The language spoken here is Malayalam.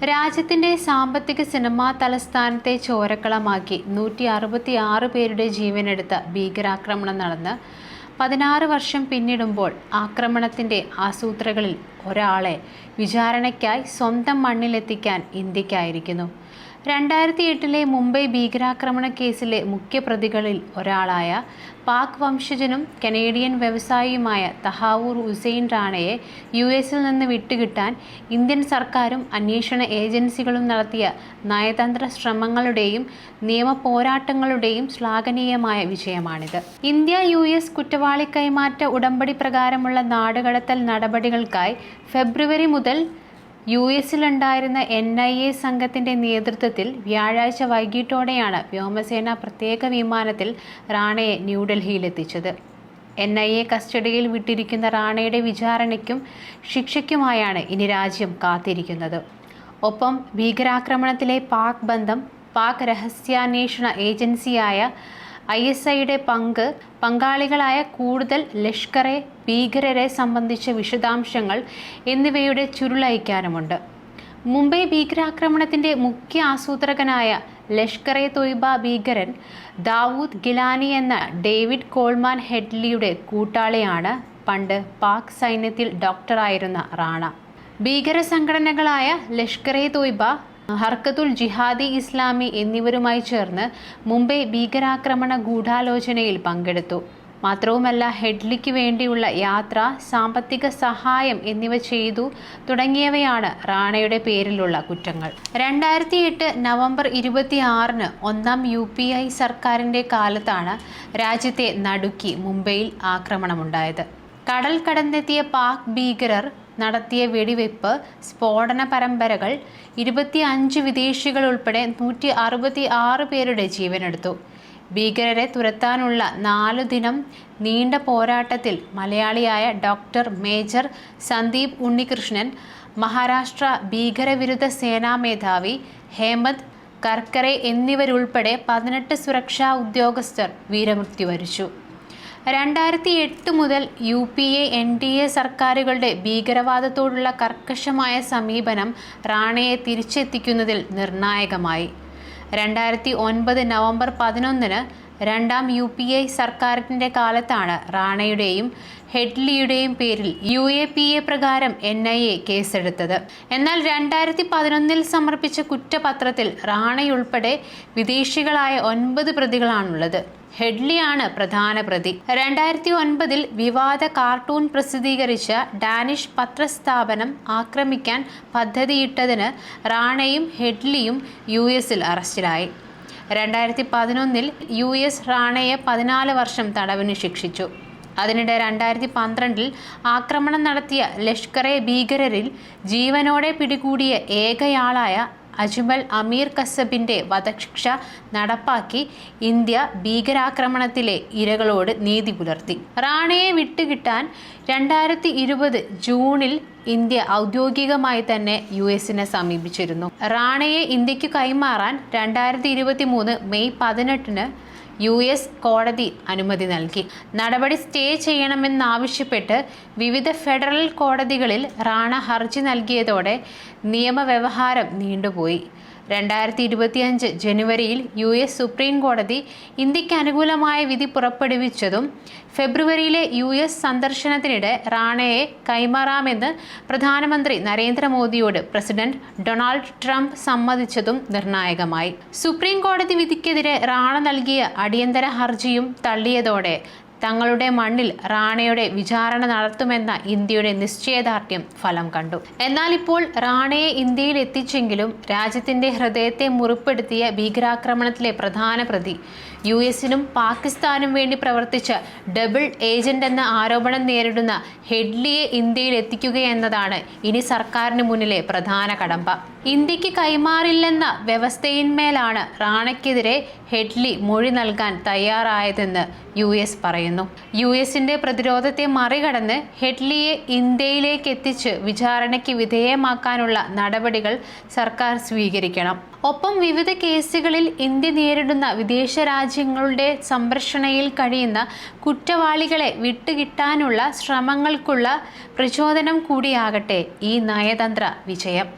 രാജ്യത്തിന്റെ സാമ്പത്തിക സിനിമാ തലസ്ഥാനത്തെ ചോരക്കളമാക്കി നൂറ്റി അറുപത്തി ആറ് പേരുടെ ജീവനെടുത്ത ഭീകരാക്രമണം നടന്ന് പതിനാറ് വർഷം പിന്നിടുമ്പോൾ ആക്രമണത്തിന്റെ ആസൂത്രകളിൽ ഒരാളെ വിചാരണയ്ക്കായി സ്വന്തം മണ്ണിലെത്തിക്കാൻ ഇന്ത്യക്കായിരിക്കുന്നു രണ്ടായിരത്തി എട്ടിലെ മുംബൈ ഭീകരാക്രമണ കേസിലെ മുഖ്യപ്രതികളിൽ ഒരാളായ പാക് വംശജനും കനേഡിയൻ വ്യവസായിയുമായ തഹാവൂർ ഹുസൈൻ റാണയെ യു എസിൽ നിന്ന് വിട്ടുകിട്ടാൻ ഇന്ത്യൻ സർക്കാരും അന്വേഷണ ഏജൻസികളും നടത്തിയ നയതന്ത്ര ശ്രമങ്ങളുടെയും നിയമ പോരാട്ടങ്ങളുടെയും ശ്ലാഘനീയമായ വിജയമാണിത്. ഇന്ത്യ യു എസ് കുറ്റവാളി കൈമാറ്റ ഉടമ്പടി പ്രകാരമുള്ള നാടുകടത്തൽ നടപടികൾക്കായി ഫെബ്രുവരി മുതൽ യു എസിലുണ്ടായിരുന്ന എൻ ഐ എ സംഘത്തിന്റെ നേതൃത്വത്തിൽ വ്യാഴാഴ്ച വൈകിട്ടോടെയാണ് വ്യോമസേന പ്രത്യേക വിമാനത്തിൽ റാണയെ ന്യൂഡൽഹിയിലെത്തിച്ചത്. എൻ ഐ എ കസ്റ്റഡിയിൽ വിട്ടിരിക്കുന്ന റാണയുടെ വിചാരണയ്ക്കും ശിക്ഷയ്ക്കുമായാണ് ഇനി രാജ്യം കാത്തിരിക്കുന്നത്. ഒപ്പം ഭീകരാക്രമണത്തിലെ പാക് ബന്ധം പാക് രഹസ്യാന്വേഷണ ഏജൻസിയായ ഐ എസ് ഐയുടെ പങ്ക് പങ്കാളികളായ കൂടുതൽ ലഷ്കറെ ഭീകരരെ സംബന്ധിച്ച വിശദാംശങ്ങൾ എന്നിവയുടെ ചുരുളയക്കാനുമുണ്ട് മുംബൈ ഭീകരാക്രമണത്തിന്റെ മുഖ്യ ആസൂത്രകനായ ലഷ്കർ എ തൊയ്ബ ഭീകരൻ ദാവൂദ് ഗിലാനി എന്ന ഡേവിഡ് കോൾമാൻ ഹെഡ്ലിയുടെ കൂട്ടാളിയാണ് പണ്ട് പാക് സൈന്യത്തിൽ ഡോക്ടറായിരുന്ന റാണ. ഭീകര സംഘടനകളായ ലഷ്കർ എ തൊയ്ബ ഹർക്കത്തുൽ ജിഹാദി ഇസ്ലാമി എന്നിവരുമായി ചേർന്ന് മുംബൈ ഭീകരാക്രമണ ഗൂഢാലോചനയിൽ പങ്കെടുത്തു. മാത്രവുമല്ല ഹെഡ്ലിക്ക് വേണ്ടിയുള്ള യാത്ര സാമ്പത്തിക സഹായം എന്നിവ ചെയ്തു തുടങ്ങിയവയാണ് റാണയുടെ പേരിലുള്ള കുറ്റങ്ങൾ. രണ്ടായിരത്തി എട്ട് നവംബർ ഇരുപത്തി ആറിന് ഒന്നാം യു പി ഐ സർക്കാരിന്റെ കാലത്താണ് രാജ്യത്തെ നടുക്കി മുംബൈയിൽ ആക്രമണമുണ്ടായത്. കടൽ കടന്നെത്തിയ പാക് ഭീകരർ നടത്തിയ വെടിവെപ്പ് സ്ഫോടന പരമ്പരകൾ ഇരുപത്തി അഞ്ച് വിദേശികൾ ഉൾപ്പെടെ നൂറ്റി അറുപത്തി ആറ് പേരുടെ ജീവനെടുത്തു. ഭീകരരെ തുരത്താനുള്ള നാലു ദിനം നീണ്ട പോരാട്ടത്തിൽ മലയാളിയായ ഡോക്ടർ മേജർ സന്ദീപ് ഉണ്ണികൃഷ്ണൻ മഹാരാഷ്ട്ര ഭീകരവിരുദ്ധ സേനാ മേധാവി ഹേമന്ത് കർക്കറെ എന്നിവരുൾപ്പെടെ പതിനെട്ട് സുരക്ഷാ ഉദ്യോഗസ്ഥർ വീരമൃത്യു വരിച്ചു രണ്ടായിരത്തി എട്ട് മുതൽ U P A N D A സർക്കാരുകളുടെ ഭീകരവാദത്തോടുള്ള കർക്കശമായ സമീപനം റാണയെ തിരിച്ചെത്തിക്കുന്നതിൽ നിർണായകമായി. രണ്ടായിരത്തി ഒൻപത് നവംബർ പതിനൊന്നിന് രണ്ടാം യു പി ഐ സർക്കാരിന്റെ കാലത്താണ് റാണയുടെയും ഹെഡ്ലിയുടെയും പേരിൽ യു എ പി എ പ്രകാരം എൻ ഐ എ കേസെടുത്തത്. എന്നാൽ രണ്ടായിരത്തി പതിനൊന്നിൽ സമർപ്പിച്ച കുറ്റപത്രത്തിൽ റാണയുൾപ്പെടെ വിദേശികളായ ഒൻപത് പ്രതികളാണുള്ളത്. ഹെഡ്ലിയാണ് പ്രധാന പ്രതി. രണ്ടായിരത്തി ഒൻപതിൽ വിവാദ കാർട്ടൂൺ പ്രസിദ്ധീകരിച്ച ഡാനിഷ് പത്രസ്ഥാപനം ആക്രമിക്കാൻ പദ്ധതിയിട്ടതിന് റാണയും ഹെഡ്ലിയും യു എസിൽ അറസ്റ്റിലായി. രണ്ടായിരത്തി പതിനൊന്നിൽ യു എസ് റാണയെ പതിനാല് വർഷം തടവിന് ശിക്ഷിച്ചു. അതിനിടെ രണ്ടായിരത്തി പന്ത്രണ്ടിൽ ആക്രമണം നടത്തിയ ലഷ്കറെ ഭീകരരിൽ ജീവനോടെ പിടികൂടിയ ഏകയാളായ അജ്മൽ അമീർ കസബിന്റെ വധശിക്ഷ നടപ്പാക്കി ഇന്ത്യ ഭീകരാക്രമണത്തിലെ ഇരകളോട് നീതി പുലർത്തി. റാണയെ വിട്ടുകിട്ടാൻ രണ്ടായിരത്തി ഇരുപത് ജൂണിൽ ഇന്ത്യ ഔദ്യോഗികമായി തന്നെ യു എസിനെ സമീപിച്ചിരുന്നു. റാണയെ ഇന്ത്യയ്ക്ക് കൈമാറാൻ രണ്ടായിരത്തി ഇരുപത്തി മൂന്ന് മെയ് പതിനെട്ടിന് യു എസ് കോടതി അനുമതി നൽകി. നടപടി സ്റ്റേ ചെയ്യണമെന്നാവശ്യപ്പെട്ട് വിവിധ ഫെഡറൽ കോടതികളിൽ റാണ ഹർജി നൽകിയതോടെ നിയമവ്യവഹാരം നീണ്ടുപോയി. രണ്ടായിരത്തി ഇരുപത്തിയഞ്ച് ജനുവരിയിൽ യു എസ് സുപ്രീം കോടതി ഇന്ത്യയ്ക്ക് അനുകൂലമായ വിധി പുറപ്പെടുവിച്ചതും ഫെബ്രുവരിയിലെ യു എസ് സന്ദർശനത്തിനിടെ റാണയെ കൈമാറാമെന്ന് പ്രധാനമന്ത്രി നരേന്ദ്രമോദിയോട് പ്രസിഡന്റ് ഡൊണാൾഡ് ട്രംപ് സമ്മതിച്ചതും നിർണായകമായി. സുപ്രീം കോടതി വിധിക്കെതിരെ റാണ നൽകിയ അടിയന്തര ഹർജിയും തള്ളിയതോടെ തങ്ങളുടെ മണ്ണിൽ റാണയുടെ വിചാരണ നടത്തുമെന്ന ഇന്ത്യയുടെ നിശ്ചയദാർഢ്യം ഫലം കണ്ടു. എന്നാൽ ഇപ്പോൾ റാണയെ ഇന്ത്യയിൽ എത്തിച്ചെങ്കിലും രാജ്യത്തിന്റെ ഹൃദയത്തെ മുറിപ്പെടുത്തിയ ഭീകരാക്രമണത്തിലെ പ്രധാന പ്രതി യു എസിനും പാകിസ്ഥാനും വേണ്ടി പ്രവർത്തിച്ച് ഡബിൾ ഏജന്റ് എന്ന ആരോപണം നേരിടുന്ന ഹെഡ്ലിയെ ഇന്ത്യയിൽ എത്തിക്കുക എന്നതാണ് ഇനി സർക്കാരിന് മുന്നിലെ പ്രധാന കടമ്പ. ഇന്ത്യയ്ക്ക് കൈമാറില്ലെന്ന വ്യവസ്ഥയിന്മേലാണ് റാണയ്ക്കെതിരെ ഹെഡ്ലി മൊഴി നൽകാൻ തയ്യാറായതെന്ന് യു എസ് പറയുന്നു. യു എസിന്റെ പ്രതിരോധത്തെ മറികടന്ന് ഹെഡ്ലിയെ ഇന്ത്യയിലേക്ക് എത്തിച്ച് വിചാരണയ്ക്ക് വിധേയമാക്കാനുള്ള നടപടികൾ സർക്കാർ സ്വീകരിക്കണം. ഒപ്പം വിവിധ കേസുകളിൽ ഇന്ത്യ നേരിടുന്ന വിദേശ രാജ്യങ്ങളുടെ സംരക്ഷണയിൽ കഴിയുന്ന കുറ്റവാളികളെ വിട്ടുകിട്ടാനുള്ള ശ്രമങ്ങൾക്കുള്ള പ്രചോദനം കൂടിയാകട്ടെ ഈ നയതന്ത്ര വിജയം.